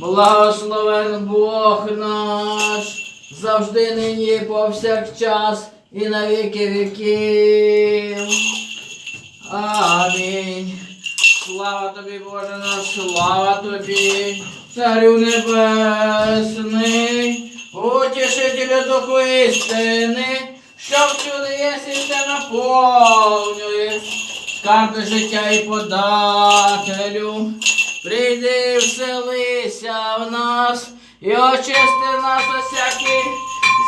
Благословен Бог наш, завжди нині повсякчас і на віки віків. Амінь. Слава тобі, Боже наш, слава тобі, Царю Небесний, утішителю Духу істини, що всюди єси все наповнюєш, скарби життя і подателю. Прийди, вселися в нас і очисти нас усякі,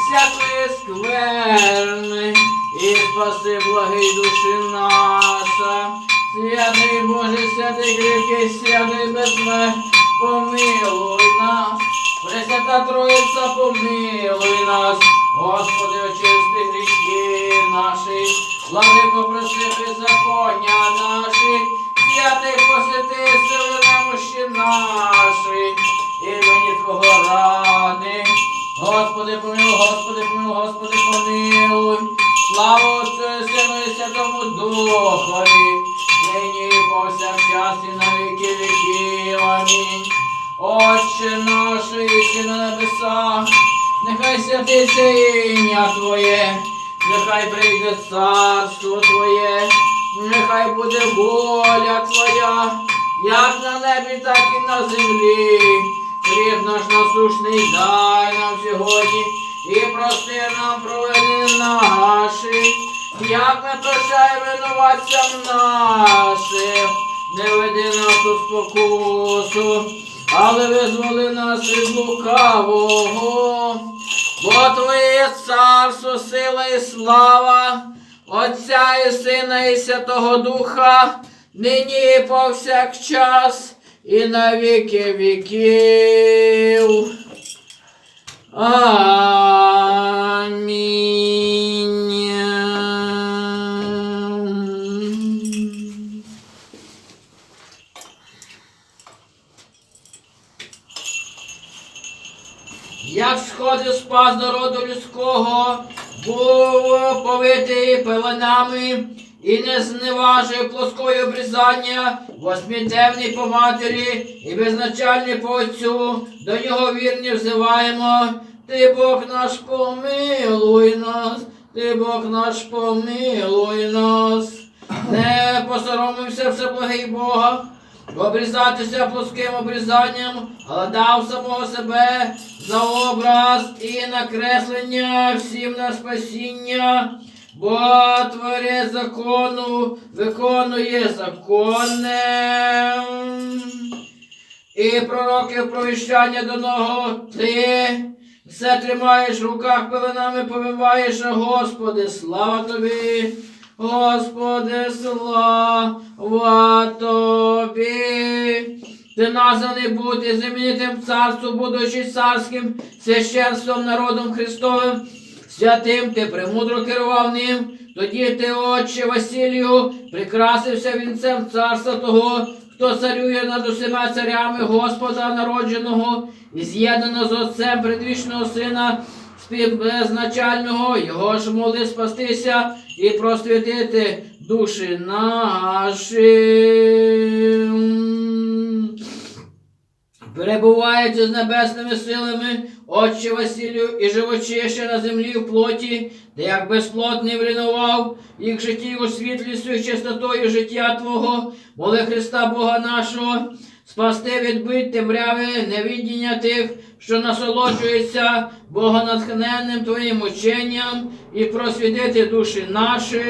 всякої скверни, і спаси благий душі наша. Святий Боже, святий кріпкий, святий безмег, помилуй нас. Пресвята Троїця, помилуй нас. Господи, очисти гріхи наші, владико, просипи законня наші, святий посвяти сили наші, імені Твого ради. Господи, помилуй, Господи, помилуй, Господи, помилуй. Слава Отцю Сину і Святому Духові, нині і повсякчас і на віки віків. Амінь. Отче наш, і на небесах, нехай святиться ім'я Твоє, нехай прийде царство Твоє, нехай буде воля Твоя, як на небі, так і на землі. Хліб наш насушний дай нам сьогодні і прости нам провини наші, як ми прощаємо винуватцям нашим, не веди нас у спокусу, але визволи нас від лукавого, бо Твоє царство, сила і слава, Отця і Сина і Святого Духа, нині повсякчас і на віки віків. Амінь. Як сходив спас народу людського, був повитий пеленами і не зневажив плоскої обрізання, восьмиденний по матері і безначальний по отцю, до нього вірні взиваємо. Ти Бог наш помилуй нас, ти Бог наш помилуй нас. Не посоромився всеблагий Бога, обрізатися плоским обрізанням, але дав самого себе за образ і накреслення всім на спасіння, бо творець закону виконує законне. І пророків провіщання до нього ти все тримаєш в руках пеленами, повиваєш, Господи, слава тобі, Господи, слава тобі. Ти названий бути знаменитим царством, будучи царським священством народом Христовим, святим ти премудро керував ним. Тоді ти, отче Василію, прикрасився вінцем царства того, хто царює над усіма царями Господа народженого і з'єднано з Отцем предвічного Сина співбезначального, його ж моли спастися і просвітити душі наші. Перебуваючи з небесними силами, Отче Василію і живочище на землі в плоті, де як безплотний врінував їх житті освітлістю чистотою життя Твого, моли Христа Бога нашого, спасти відбить темряви невідіння тих, що насолоджуються богонатхненним Твоїм ученням і просвітити душі наші.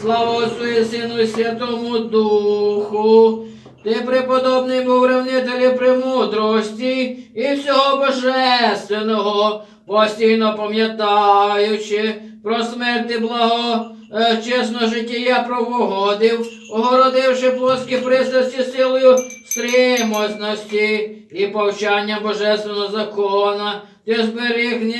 Слава Отцю і Сину і Святому Духу. Ти преподобний був ревнителі премудрості і всього божественного, постійно пам'ятаючи про смерть і благо е, чесно життя провогодив, огородивши плоскі пристрасті силою стримосності і повчання божественного закона, ти зберіг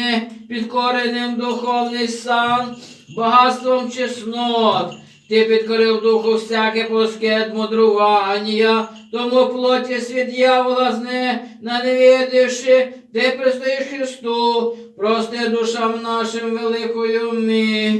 підкореним духовний сан, багатством чеснот. Ти підкорив духу всяке плоске мудрування, тому плоті світ дьявола зне ненавидивши, ти пристоїш Христу, прости душам нашим великою милостю.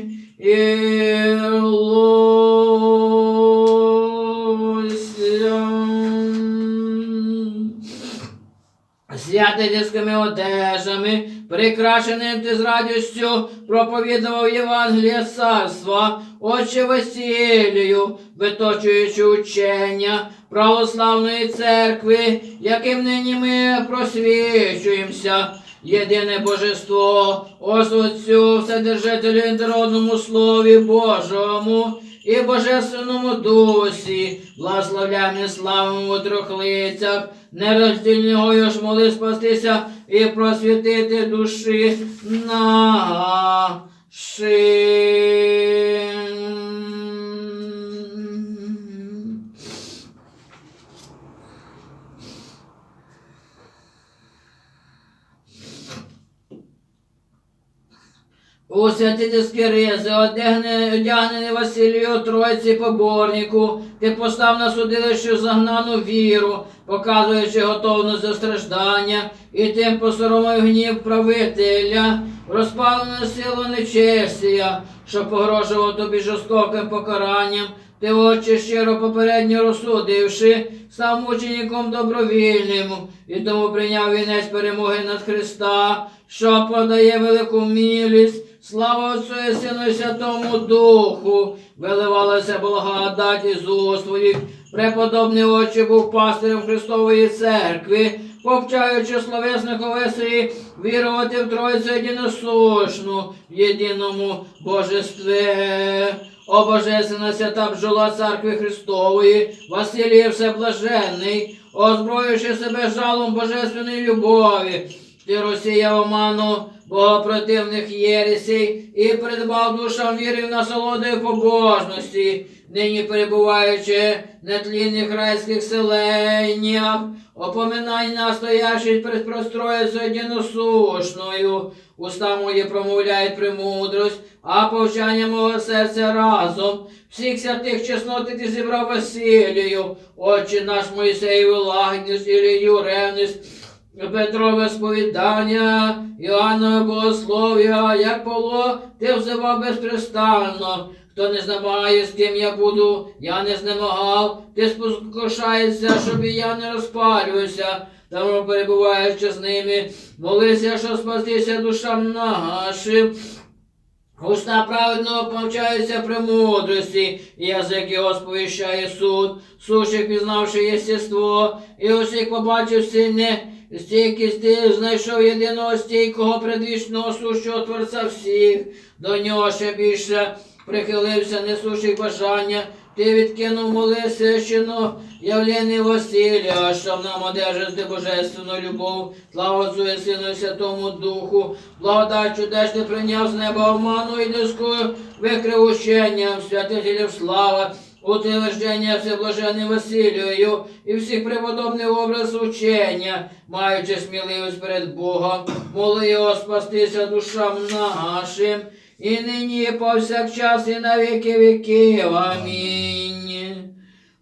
святительськими одежами, прикрашеним ти з радістю проповідував Євангеліє царства, Отче Василію, виточуючи учення православної церкви, яким нині ми просвічуємося. Єдине божество, Отцю, Вседержителю і народному Слові Божому і Божественному Дусі, благословляємо і у трохлицях, нероздільного ж моли спастися і просвітити душі наші. У святительські ризи, одягнений, Василію Тройці поборнику, ти постав на судилище загнану віру, показуючи готовність до страждання, і тим посоромив гнів правителя, розпалену силу нечестія, що погрожував тобі жорстоким покаранням, ти очі щиро попередньо розсудивши, став мучеником добровільним, і тому прийняв вінець перемоги над Христа, що подає велику милість. Слава Отцю і Сину і Святому Духу, виливалася благодать із своїх. Преподобний отче був пастирем Христової церкви, повчаючи словесних овесії, вірувати в Тройцю єдиносушну, в єдиному божестві. О Божественна свята бджола церкви Христової, Василій Всеблаженний, озброївши себе жалом божественної любові, ти розсіяв оману богопротивних єресей і придбав душам віри в насолоди і побожності, нині перебуваючи на тлінних райських селеннях, опоминай настоящий перед простроєю єдиносушною, уста мої промовляють премудрость, а повчання мого серця разом. Всіх святих чесноти ти зібрав Василію, Отче наш Моїсеєву лагідність, Ілію ревність, Петрове сповідання, Іоаннове богослов'я, як Павло, ти взивав безпрестанно. Хто не знамагає, з ким я буду, я не знемагав, ти спокушаєшся, щоб я не розпалювався, тому перебуваючи з ними, молися, що спастися душам нашим. Уста праведного повчаються премудрості, і язик його сповіщає суд, сущих пізнавши єстество, і усіх побачив сильне, стійкість ти знайшов єдиного стійкого предвічного сущого Творця всіх, до нього ще більше прихилився несущих бажання, ти відкинув моли священу явлені Василія, щоб нам одержати божественну любов, слава Отцю і Сину Святому Духу, благодать чудесне прийняв з неба оману і людську викрив ученням святителів слава, утверждення всеблаженним Василію і всіх преподобний образ учення, маючи сміливість перед Богом, моли його спастися душам нашим, і нині і повсякчас, і на віки віків. Амінь.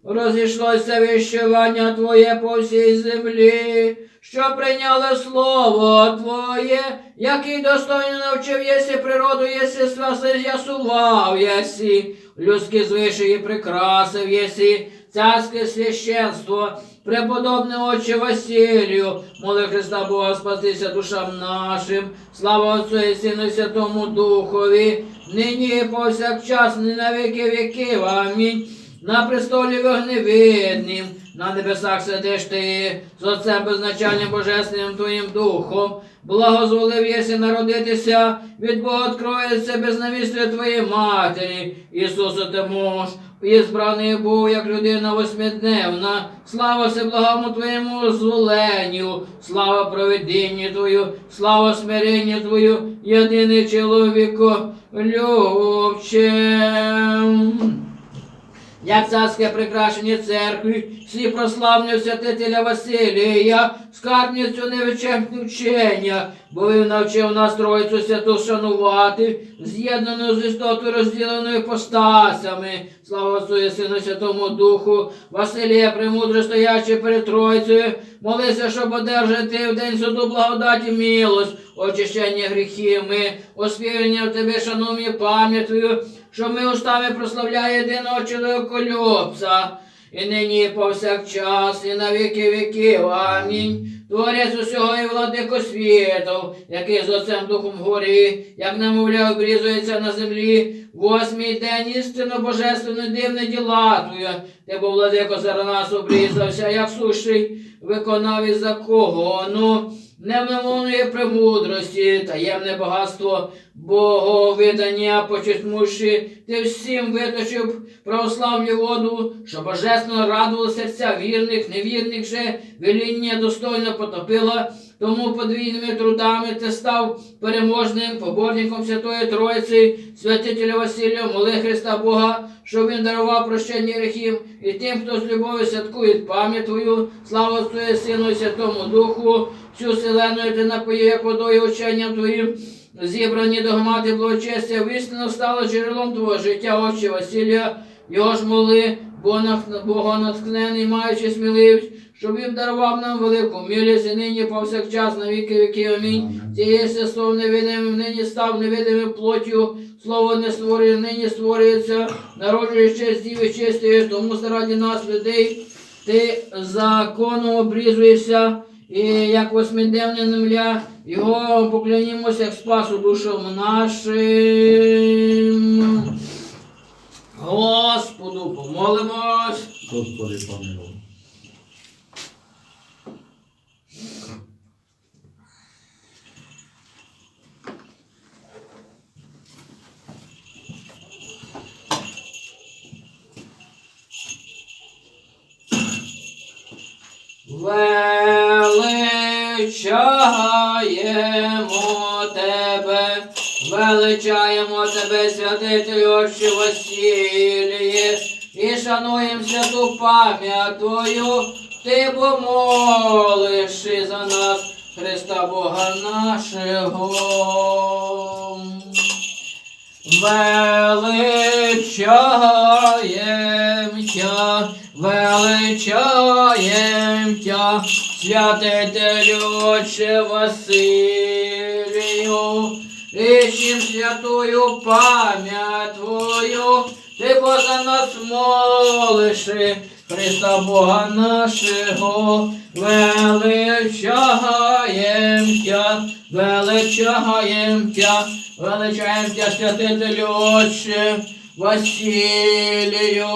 Розійшлося віщування Твоє по всій землі, що прийняли слово Твоє, який достойно навчив єсі природу, єсі спаси, з'ясував єсі, людські звичаї прикрасив єсі, царське священство, преподобне Отче Василію, моли Христа Бога спастися душам нашим, слава Отцю і Сину Святому Духові, нині і повсякчас, і на віки віків. Амінь. На престолі вогневидним, на небесах сидиш ти, з Отцем безначальним Божественним Твоїм Духом, благозволив єси народитися, від Бога откроється безнавістя Твоєї Матері, Ісусу ти муж, і збраний був, як людина восьмидневна, слава всеблагому Твоєму зволенню, слава провидінню Твою, слава смиренню Твою, єдиний чоловіку любчем. Як царське прикрашення церкви, всі прославлю святителя Василія, скарбницю невичерпне вчення, бо він навчив нас Тройцю святу шанувати, з'єднану з істотою розділеною постасями. Слава і Сину Святому Духу, Василія, премудро стоячи перед Тройцею, молися, щоб одержати в день суду благодаті милость, очищення гріхів ми, оспівання в тебе, шановні пам'ятою, що ми устами прославляє єдиного чоловіколюбця, і нині і повсякчас, і на віки віків. Амінь. Творець усього і владико світу, який з Отцем Духом горі, як намовля обрізується на землі, восьмий день істинно божественно дивне діла твоє, ти бо владико за нас обрізався, як сущий, виконав із закону, невмовної премудрості, таємне багатство Боговидання почесмуши, ти всім виточив православну воду, що божественно радувало серця вірних, невірних же, веління достойно потопила, тому подвійними трудами ти став переможним поборником Святої Троїці, святителя Василія, моли Христа Бога, щоб він дарував прощення гріхів і тим, хто з любов'ю святкує пам'ять Твою, слава і Сину і Святому Духу, всю вселенную ти напоїв, як водою ученням Твоїм, зібрані догмати благочестя, вістину стало джерелом Твого життя, Отче Василія, його ж моли, Богонатхнений, маючи сміливість, щоб він дарував нам велику милість і нині повсякчас на віки віки. Амінь. Цією словом невидимим нині став невидимим плоттю, слово не створює, нині створюється, народжуючи з діви чистої, тому заради нас, людей, ти законом обрізуєшся, і як восьмиденне немля, його поклянімося, як спасу душам нашим. Господу помолимось. Господи, помилуй. Величаємо тебе, величаємо тебе, святителю Отче Василіє, і шануємо святу пам'ять Твою, ти бо молиш і за нас, Христа Бога нашого. Величаєм тя, величаєм тя, святителю Отче Василію, і чим святую пам'ять Твою, ти бо нас молиш, Христа Бога нашого, величаєм тя, величаєм тя, величаєм тя, святителю Отче Василію,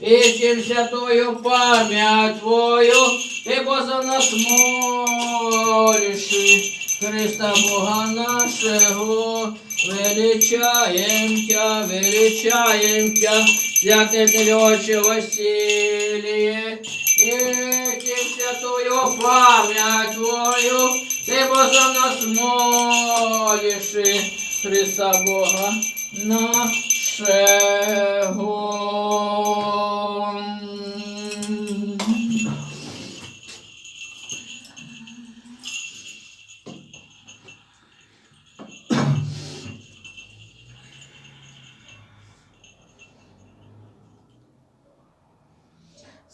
і чим святою пам'ять Твою, ти бо за нас молиш, Христа Бога нашого, величаєм тя, величаєм тя, святителю Отче Василіє, і чим святою пам'ять Твою, ти бо за нас молиш, Христа Бога нашого.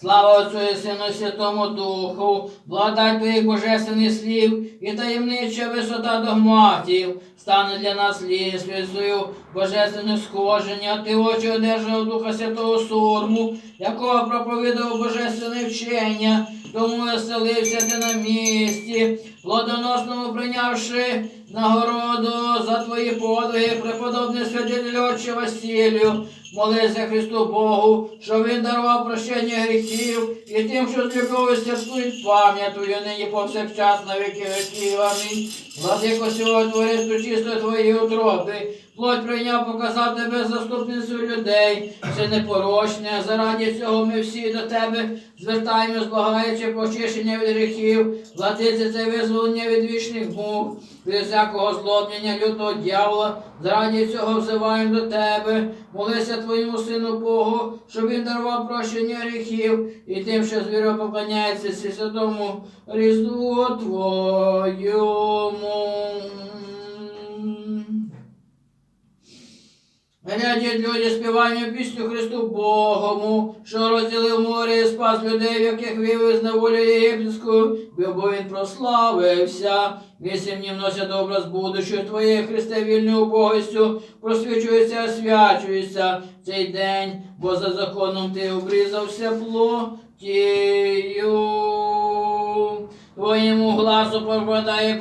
Слава Отцю і Сину Святому Духу, благодать Твоїх божественних слів і таємнича висота догматів, стане для нас лісвицею божественних схоження, ти очі одержав Духа Святого Сурму, якого проповідав божественне вчення, тому веселився ти на місці, плодоносному прийнявши нагороду за твої подвиги, преподобний святитель Отче Василію, Молися Христу Богу, щоб Він дарував прощення гріхів і тим, що з любов'ю святкують пам'ятую нині повсякчас на віки веків. Амінь. Владико всього твористу чисто твої утроби. Плоть прийняв показав тебе заступницю людей, все непорочне. Заради цього ми всі до тебе звертаємось, благаючи почищення від гріхів, владиці це визволення від вічних мук, від всякого злобнення лютого дьявола. Заради цього взиваємо до тебе. Молися твоєму сину Богу, щоб він дарував прощення гріхів і тим, що звіро поклоняється святому різдву Твоєму. Глядять люди співання пісню Христу Богому, що розділив море і спас людей, яких вивез на волю єгипетську, бо він прославився. Вісім днів носять образ будущого Твоє, Христе, вільною убогістю, просвічується, освячується цей день, бо за законом ти обрізався плотію. Твоєму гласу пропадає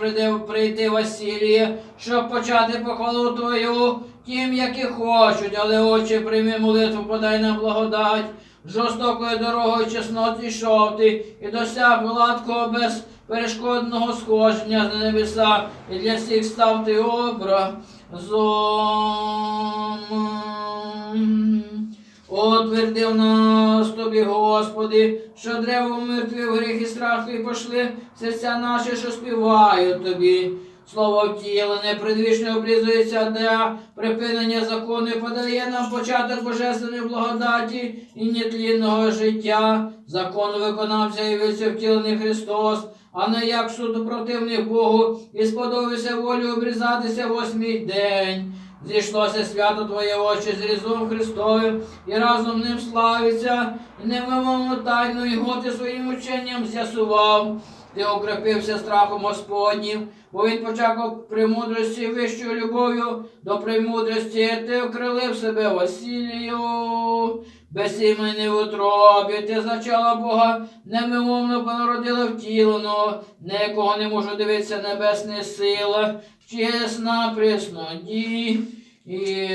прийти, Василія, щоб почати похвалу Твою тим, які хочуть, але очі прийми молитву, подай нам благодать. Жорстокою дорогою чесноти йшов ти і досяг гладкого безперешкодного сходження на небеса, і для всіх став ти образом. Отвердив нас тобі, Господи, що древо мертвів гріх і страху, і пошли серця наші, що співають тобі. Слово втілене, предвічне облізується для припинення закону і подає нам початок божественної благодаті і нетлінного життя. Закон виконався і вівся втілений Христос, а не як суд противних Богу, і сподобався волю обрізатися восьмий день. Зійшлося свято Твоє очі з Різом Христовим, і разом ним славиться, і невимовну тайну його ти своїм ученням з'ясував. Ти окрепився страхом Господнім, бо він почав премудрості вищою любов'ю до премудрості, ти окрилив себе Василію. Безіменний в утробі, ти зачала Бога, немимовно понародила втілено, на якого не можу дивитися небесна сила, чесна пресноді і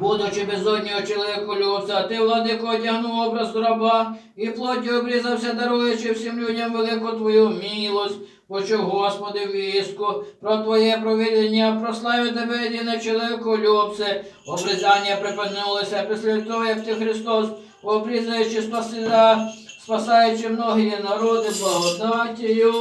Будучи безоднього чоловіку любця, ти, владико, одягнув образ раба і плоті обрізався, даруючи всім людям велику твою милость. Почув, Господи, віску, про Твоє провідення, прославив Тебе, єдине чоловіку любце, обрізання припинилося після того, як ти Христос, обрізаючи спасida, спасаючи многі народи благодатію,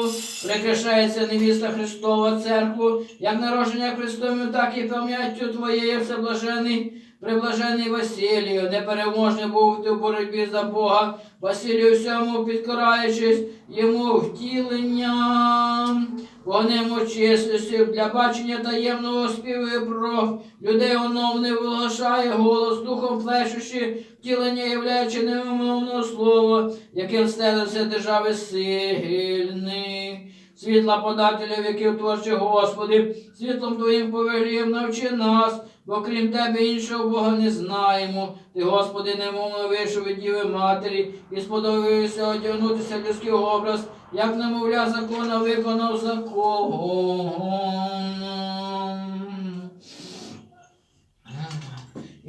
прикрашається невіста Христова церкву, як народження Христовим, так і пам'яттю Твоєю всеблажений, приблажений Василію, непереможний був ти в боротьбі за Бога, Василію всьому підкораючись йому втіленням, вогнем очистився для бачення таємного співу і про людей оновний виглашає голос, духом плещущи, втілення являючи невимовного слова, яким стелиться держави сильний. Світла подателя віків творчих Господи, світлом Твоїм повелів навчи нас, бо крім Тебе іншого Бога не знаємо. Ти, Господи, немовно вийшов від Діви Матері і сподобався одягнутися в людський образ, як немовля закона виконав закон.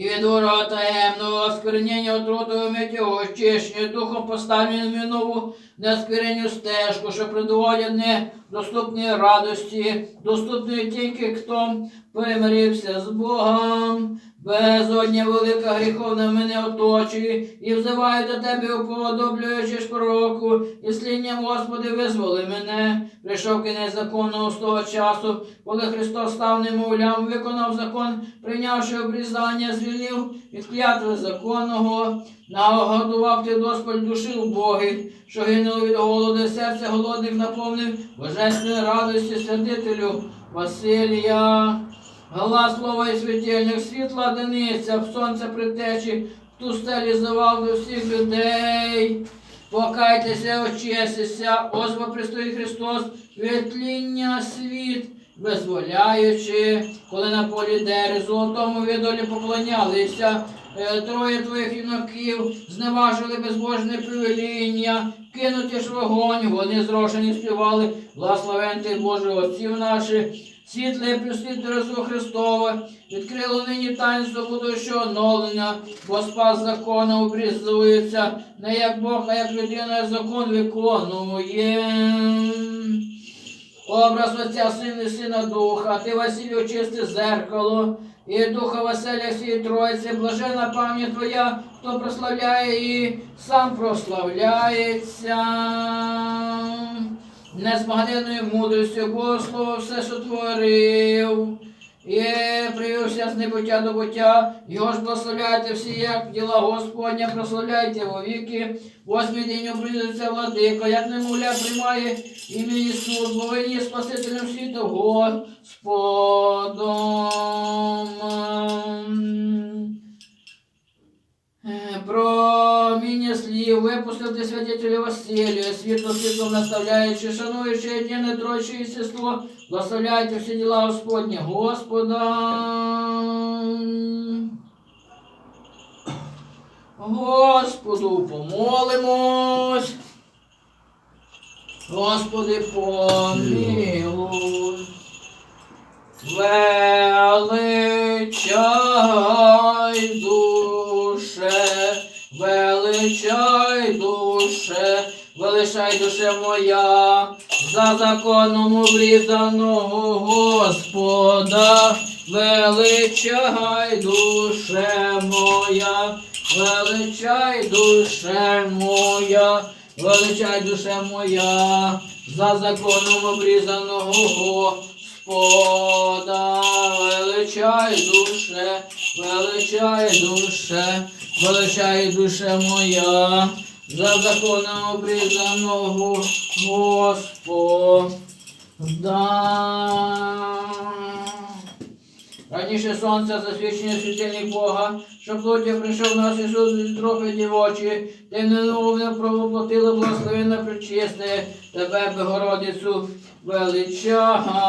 І від ворога таємного осквернення отрутою миті очищення, духом поставлю нову неоскверненню стежку, що приводять недоступні радості, доступної тільки хто примирився з Богом. Безодня велика гріховна мене оточує, і взиваю до тебе, уподоблюючи пророку, і слінням Господи, визволи мене. Прийшов кінець закону з того часу, коли Христос став немовлям, виконав закон, прийнявши обрізання, звільнив від клятви законного, нагодував ти Господь душі убогих, що гинули від голоду, серце голодних наповнив божественної радості святителю Василія. Глас слова і світильник, світла диниця, в сонце притечі, ту стелі завал до всіх людей. Покайтеся, очистися, озва пристоїть Христос, світління світ, визволяючи, коли на полі дери золотому відолі поклонялися. Е, Троє твоїх юнаків зневажили безбожне повеління, кинуті ж вогонь, вони зрошені співали, благословен ти Боже отців наших, світле присвіт Росу Христова, відкрило нині таїнство будущого оновлення, бо спас закона обрізується, не як Бог, а як людина як закон виконує. Образ Отця Сина Сина Духа, ти Василю чисте зеркало, і Духа Василя всій Троїці, блажена пам'ять Твоя, хто прославляє і сам прославляється. Незбагненною мудрістю Богослово все сотворив, і привівся з небуття до буття. Його ж благословляйте всі, як діла Господня, прославляйте во віки. Восьмий день обрізується владика, як немовля приймає ім'я Ісус, бо він є Спасителем світу Господом. Е, Проміння слів випустити святителя Василія, світло світлом наставляючи, шануючи єдине тройче і сестру, благословляйте всі діла Господні, Господа. Господу помолимось. Господи, помилуй. Величай душе, величай душе, величай душе моя, за законом обрізаного Господа, величай душе моя, величай душе моя, величай душе моя, за законом обрізаного. Господа, величай душе, величай душе, величай душе моя, за законом обрізаного Господа. Раніше сонце засвідчення світильник Бога, що плоті прийшов нас Ісус трохи дівочі, ти не провоплотила благословенна причисте, тебе, Богородицю, величаєм.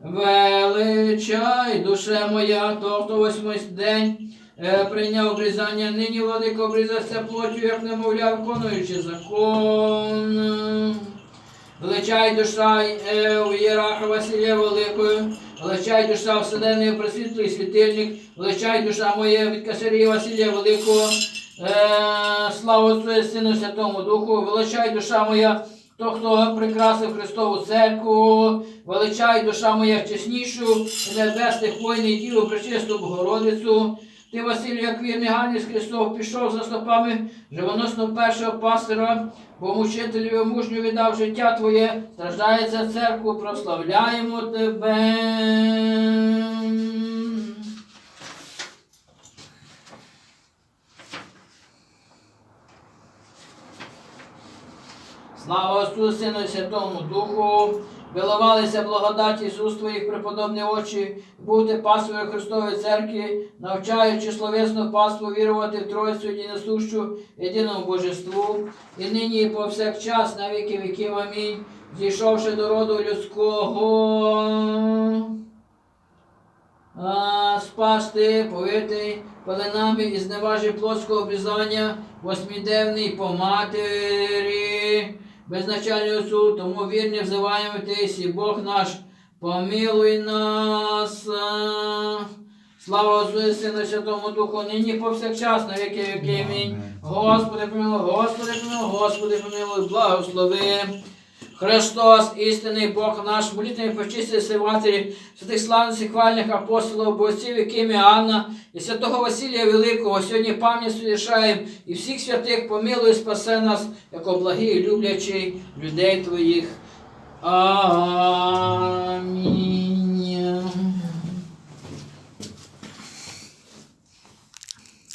Величай, душе моя, то, хто восьмий день прийняв обрізання, нині владико обрізався плотю, як немовля, виконуючи закон. Величай душа е, у Єраха Василія Великою, величай душа Вселеної Пресвітлий світильник, величай душа моя від Касарія Василія Великого, е, слава Сину Святому Духу, величай душа моя, то, хто прикрасив Христову церкву, величай душа моя чеснішу, і небесних воїнів ділу пречисту Богородицю. Ти, Василь, як вірний Ганець Христов, пішов за стопами живоносного першого пастира, бо мучителю мужню віддав життя Твоє, страждає за церкву, прославляємо Тебе. Слава Отцю, Сину і Святому Духу, виливалися благодаті уст Твоїх преподобні очі, бути пасвою Христової церкви, навчаючи словесну паству вірувати в Тройцю єдиносущу, єдиному Божеству, і нині і повсякчас на віки віків. Амінь, зійшовши до роду людського. А, спасти, повити пеленами і зневажі плотського обрізання, восьмиденний по матері, безначальний суд, тому вірні взиваємо Тисі, Бог наш, помилуй нас. Слава Отцу і Сину Святому Духу, нині повсякчас на віки віки. Амінь. Господи помилуй, Господи помилуй, Господи помилуй, благослови. Христос, істинний Бог наш, молитвами почисти си матері, святих славних хвальних апостолів, бойців, якими Анна і святого Василія Великого, сьогодні пам'ять совершаємо і всіх святих помилуй, спасе нас, як благий і люблячий людей Твоїх. Амінь.